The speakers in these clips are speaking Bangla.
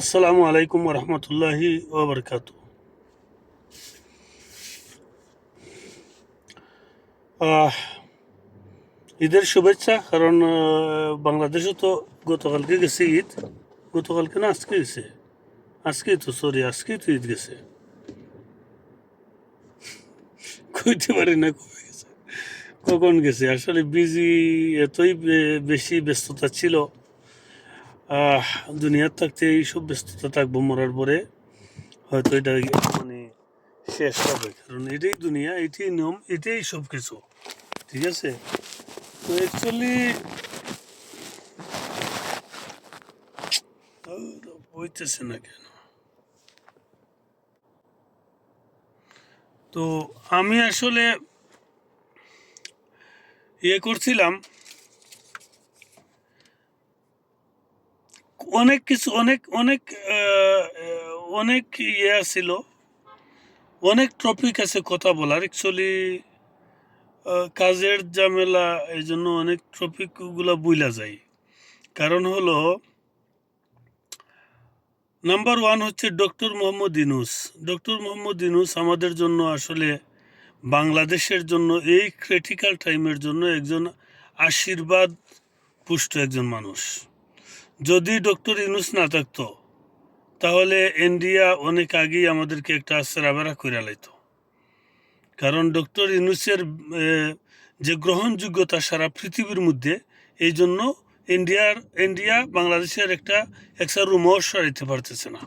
আসসালামু আলাইকুম রহমতুল্লাহি ওবরকাত ঈদের শুভেচ্ছা, কারণ বাংলাদেশে তো গতকালকে গেছে ঈদ। গতকালকে না, আজকে গেছে। আজকেই তো সরি আজকেই তো ঈদ গেছে। কইতে পারি না কবে গেছে। কখন গেছে? আসলে বিজি এতই বেশি ব্যস্ততা ছিল। দুনিয়ার থাকতে এইসব ব্যস্ততা থাকব মরার পরে, হয়তো এটা মানে শেষ হবে। কারণ এটাই দুনিয়া, এটাই নিয়ম, এটাই সব কিছু ঠিক আছে? তো অ্যাকচুয়ালি বইতেছে না কেন? তো আমি আসলে ইয়ে করছিলাম অনেক কিছু, অনেক অনেক অনেক ইয়ে ছিল অনেক টপিক আছে কথা বলার। অ্যাকচুয়ালি কাজের ঝামেলা এই জন্য অনেক টপিকগুলো বুইলা যায়। কারণ হলো নাম্বার ওয়ান হচ্ছে ডক্টর মোহাম্মদ ইনুস ডক্টর মোহাম্মদ ইনুস আমাদের জন্য আসলে বাংলাদেশের জন্য, এই ক্রিটিক্যাল টাইমের জন্য একজন আশীর্বাদ পুষ্ট একজন মানুষ। যদি ডক্টর ইনুস না থাকতো, তাহলে ইন্ডিয়া অনেক আগেই আমাদেরকে একটা সেরাবেরা করে লাইত। কারণ ডক্টর ইউনুসের যে গ্রহণযোগ্যতা সারা পৃথিবীর মধ্যে, এই জন্য ইন্ডিয়ার ইন্ডিয়া বাংলাদেশের একটা একটা রুমও সরাইতে পারতেছে না।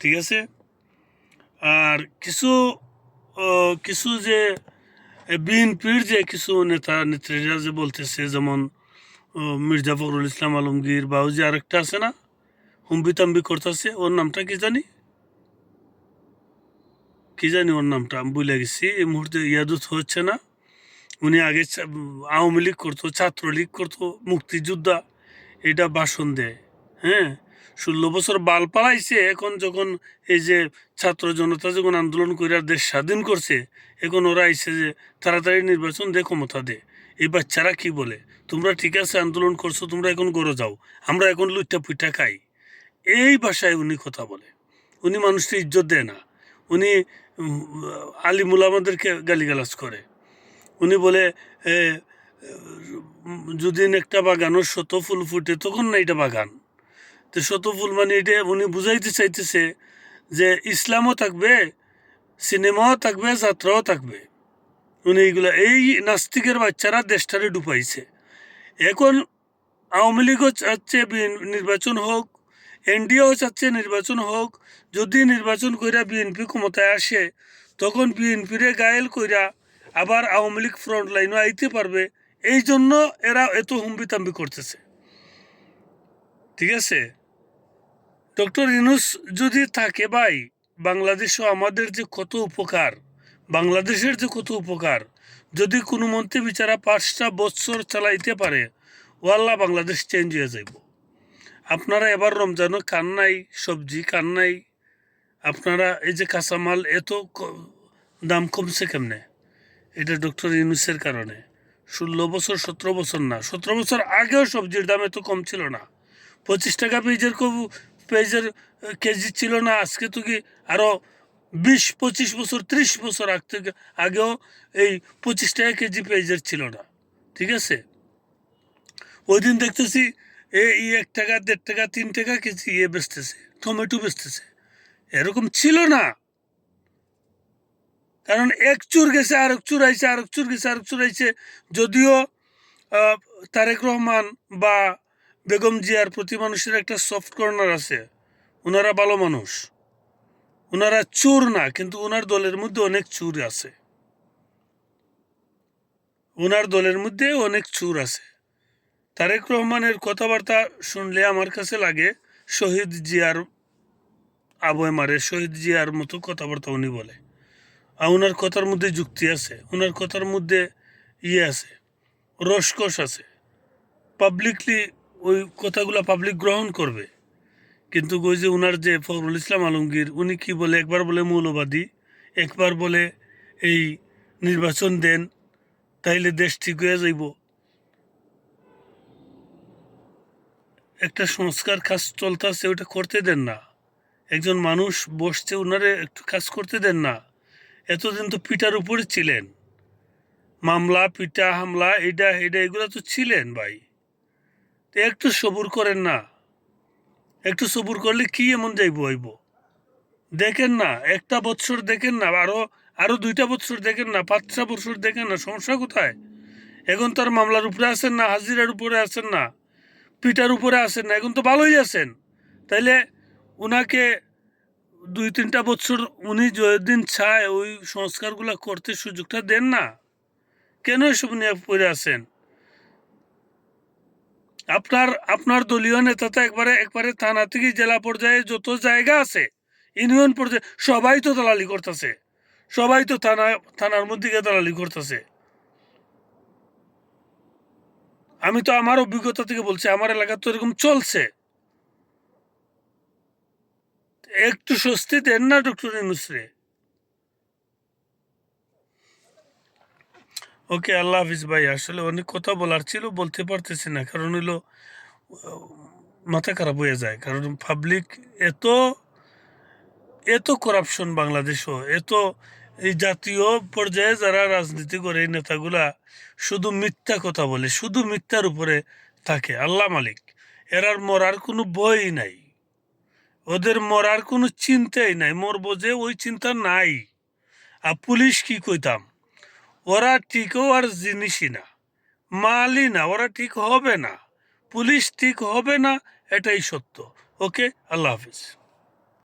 ঠিক আছে? আর কিছু কিছু যে বিএনপির যে কিছু নেতা, নেত্রীরা যে বলতেছে, যেমন মির্জা ফখরুল ইসলাম আলমগীর বা ওই যে আরেকটা আছে না? হুম্বি তাম্বি করতেছে, ওর নামটা কি জানি? কি জানি ওর নামটা, আমি ভুলে গেছি, এই মুহূর্তে ইয়াদুত হচ্ছে না। উনি আগে আওয়ামী লীগ করতো, ছাত্রলীগ করতো, মুক্তিযোদ্ধা, এটা ভাষণ দেয় হ্যাঁ? ষোলো বছর বাল পালাইছে, এখন যখন এই যে ছাত্র জনতা যখন আন্দোলন করে দেশ স্বাধীন করছে, এখন ওরা আইসে যে তাড়াতাড়ি নির্বাচন দে, ক্ষমতা দে। এই বাচ্চারা কি বলে? তোমরা ঠিক আছে আন্দোলন করছ তোমরা এখন গড়ে যাও আমরা এখন লুচ্চা পুইটা খাই। এই ভাষায় উনি কথা বলে। উনি মানুষকে ইজ্জত দেয় না। উনি উম, আলিমুল আমাদেরকে গালিগালাজ করে। উনি বলে যদি একটা বাগানের শত ফুল ফুটে তখন না এটা বাগান? তো শত ফুল মানে এটা উনি বুঝাইতে চাইতেছে যে ইসলামও থাকবে সিনেমাও থাকবে যাত্রাও থাকবে। উনি এইগুলা এই নাস্তিকের বাচ্চারা দেশটারে ডুবাইছে। এখন আওয়ামী লীগও চাচ্ছে নির্বাচন হোক, এনডিএও চাচ্ছে নির্বাচন হোক। যদি নির্বাচন কইরা বিএনপি ক্ষমতায় আসে, তখন বিএনপিরে গায়েল কইরা আবার আওয়ামী লীগ ফ্রন্ট লাইনও আইতে পারবে। এই জন্য এরা এত হুম্বিতাম্বি করতেছে। ঠিক আছে? ডক্টর ইনুস যদি থাকে ভাই, বাংলাদেশও আমাদের যে কত উপকার। বাংলাদেশের যে কত উপকার, যদি কোনো মন্ত্রী বিচারা পাঁচটা বৎসর চালাইতে পারে ওয়াল্লাহ বাংলাদেশ চেঞ্জ হয়ে যাইব। আপনারা এবার রমজানও কান নাই সবজি কান নাই আপনারা এই যে কাঁচামাল এত দাম কমছে কেমনে? এটা ডক্টর ইউনুসের কারণে। ষোলো বছর, সতেরো বছর না, সতেরো বছর আগেও সবজির দাম এত কম ছিল না। পঁচিশ টাকা পেজের কবু পেজের কেজি ছিল না, আজকে তো কি আরও বিশ, পঁচিশ বছর, ত্রিশ বছর আগ থেকে, আগেও এই পঁচিশ টাকা কেজি পেজের ছিল না। ঠিক আছে? ওই দিন দেখতেছি এই এক টাকা, দেড় টাকা, তিন টাকা কেজি ইয়ে বেচতেছে, টমেটো বেচতেছে। এরকম ছিল না। কারণ এক চুর গেছে আর এক চুর আইছে আর এক চুর গেছে আর এক চুর আইছে। যদিও তারেক রহমান বা বেগম জিয়ার প্রতি মানুষের একটা সফট কর্নার আছে। ওনারা ভালো মানুষ। ওনারা চোর না, কিন্তু ওনার দলের মধ্যে অনেক চুর আছে। ওনার দলের মধ্যে অনেক চুর আছে। তারেক রহমানের কথাবার্তা শুনলে আমার কাছে লাগে, শহীদ জিয়ার আবয় মারে শহীদ জিয়ার মতো কথাবার্তা উনি বলে। আর ওনার কথার মধ্যে যুক্তি আছে ওনার কথার মধ্যে ইয়ে আছে, রসকস আছে। পাবলিকলি ওই কথাগুলো পাবলিক গ্রহণ করবে। কিন্তু ওই যে ওনার যে ফখরুল ইসলাম আলমগীর, উনি কি বলে? একবার বলে মৌলবাদী, একবার বলে এই নির্বাচন দেন, তাইলে দেশ ঠিক হয়ে যাইব। একটা সংস্কার কাজ চলতেছে ওটা করতে দেন না। একজন মানুষ বসছে ওনারে একটু কাজ করতে দেন না। এতদিন তো পিটার উপরে ছিলেন। মামলা, পিটা, হামলা এটা এটা এগুলো তো ছিলেন ভাই। একটু সবুর করেন না। একটু সবুর করলে কি এমন যাইব হইব? দেখেন না, একটা বৎসর দেখেন না, আরও আরও দুইটা বৎসর দেখেন না পাঁচটা বৎসর দেখেন না, সমস্যা কোথায়? এখন তার মামলার উপরে আছেন না, হাজিরার উপরে আছেন না, পিটার উপরে আছেন না, এখন তো ভালোই আছেন। তাইলে উনাকে দুই তিনটা বছর উনি যেদিন চায়, ওই সংস্কারগুলো করতে সুযোগটা দেন না। কেন এসব নিয়ে পড়ে আছেন? আপনার আপনার দলীয় নেতা তো একবারে একবারে থানা থেকে জেলা পর্যায়ে যত জায়গা আছে, ইউনিয়ন পর্যায়ে, সবাই তো দালালি করতেছে। সবাই তো থানা, থানার মধ্যে গিয়ে দালালি করতেছে। আমি তো আমার অভিজ্ঞতা থেকে বলছি, আমার এলাকা তো এরকম চলছে। একটু স্বস্তি দেন না, ডক্টর ইনুসরে ওকে, আল্লাহ হাফিজ ভাই। আসলে অনেক কথা বলার ছিল, বলতে পারতেছি না। কারণ হলো মাথা খারাপ হয়ে যায়। কারণ পাবলিক এত এত করাপশন বাংলাদেশও, এত এই জাতীয় পর্যায়ে যারা রাজনীতি করে, এই নেতাগুলা শুধু মিথ্যা কথা বলে, শুধু মিথ্যার উপরে থাকে। আল্লাহ মালিক এরার মরার কোনো বই নাই। ওদের মরার কোনো চিন্তাই নাই। মরবো যে ওই চিন্তা নাই। আর পুলিশ কি কইতাম? ওরা ঠিকও আর জিনিসই না। মালই না, ওরা ঠিক হবে না। পুলিশ ঠিক হবে না, এটাই সত্য। ওকে? আল্লাহ হাফিজ।